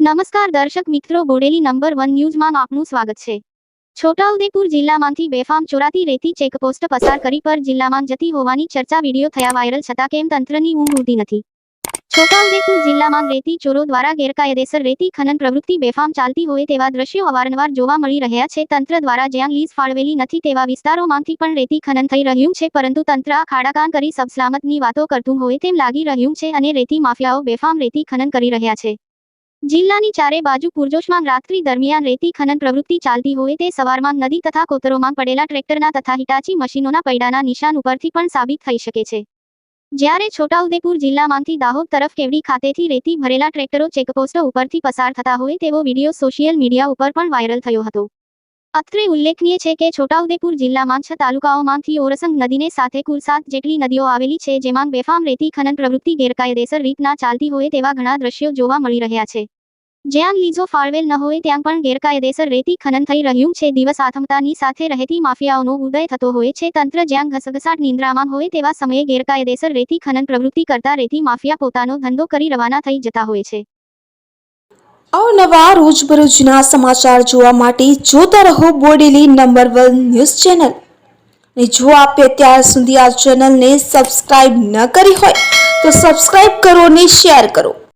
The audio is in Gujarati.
નમસ્કાર દર્શક મિત્રો, બોડેલી નંબર વન ન્યૂઝમાં આપનું સ્વાગત છે. છોટાઉદેપુર જિલ્લામાંથી બેફામ ચોરાતી રેતી ચેકપોસ્ટ પસાર કરી પર જિલ્લામાં જતી હોવાની ચર્ચા વીડિયો થયા વાયરલ છતાં કેમ તંત્રની ઊંઘ ઉડતી નથી. છોટાઉદેપુર જિલ્લામાં રેતી ચોરો દ્વારા ગેરકાયદેસર રેતી ખનન પ્રવૃત્તિ બેફામ ચાલતી હોય તેવા દ્રશ્યો અવારનવાર જોવા મળી રહ્યા છે. તંત્ર દ્વારા જ્યાં લીઝ ફાળવેલી નથી તેવા વિસ્તારોમાંથી પણ રેતી ખનન થઈ રહ્યું છે, પરંતુ તંત્ર આ ખાડાકાન કરી સબસલામતની વાતો કરતું હોય તેમ લાગી રહ્યું છે અને રેતી માફિયાઓ બેફામ રેતી ખનન કરી રહ્યા છે. જિલ્લાની ચારે બાજુ પૂરજોશમાં રાત્રિ દરમિયાન રેતી ખનન પ્રવૃત્તિ ચાલતી હોય તે સવારમાં નદી તથા કોતરોમાં પડેલા ટ્રેક્ટરના તથા હિટાચી મશીનોના પૈડાના નિશાન ઉપરથી પણ સાબિત થઈ શકે છે. જ્યારે છોટાઉદેપુર જિલ્લામાંથી દાહોદ તરફ કેવડી ખાતેથી રેતી ભરેલા ટ્રેક્ટરો ચેકપોસ્ટ ઉપરથી પસાર થતા હોય તેવો વીડિયો સોશિયલ મીડિયા ઉપર પણ વાયરલ થયો હતો. અત્રે ઉલ્લેખનીય છે કે છોટાઉદેપુર જિલ્લામાં છ તાલુકાઓમાંથી ઓરસંગ નદીને સાથે કુલ સાત જેટલી નદીઓ આવેલી છે જેમાં બેફામ રેતી ખનન પ્રવૃત્તિ ગેરકાયદેસર રીતના ચાલતી હોય તેવા ઘણા દ્રશ્યો જોવા મળી રહ્યા છે. જ્યાં લીઝો ફાળવેલ ન હોય ત્યાં પણ ગેરકાયદેસર રેતી ખનન થઈ રહ્યું છે. દિવસ આથમતાની સાથે રહેતી માફિયાઓનો ઉદય થતો હોય છે. તંત્ર જ્યાં ઘસઘસાટ નિંદ્રામાં હોય તેવા સમયે ગેરકાયદેસર રેતી ખનન પ્રવૃત્તિ કરતા રેતી માફિયા પોતાનો ધંધો કરી રવાના થઈ જતા હોય છે. અવનવા રોજબરોજના સમાચાર જોવા માટે જોતા રહો Bodeli number one news channel. ને જો આપે અત્યાર સુધી આ ચેનલને સબસ્ક્રાઇબ ન કરી હોય, તો સબસ્ક્રાઇબ કરો અને શેર કરો.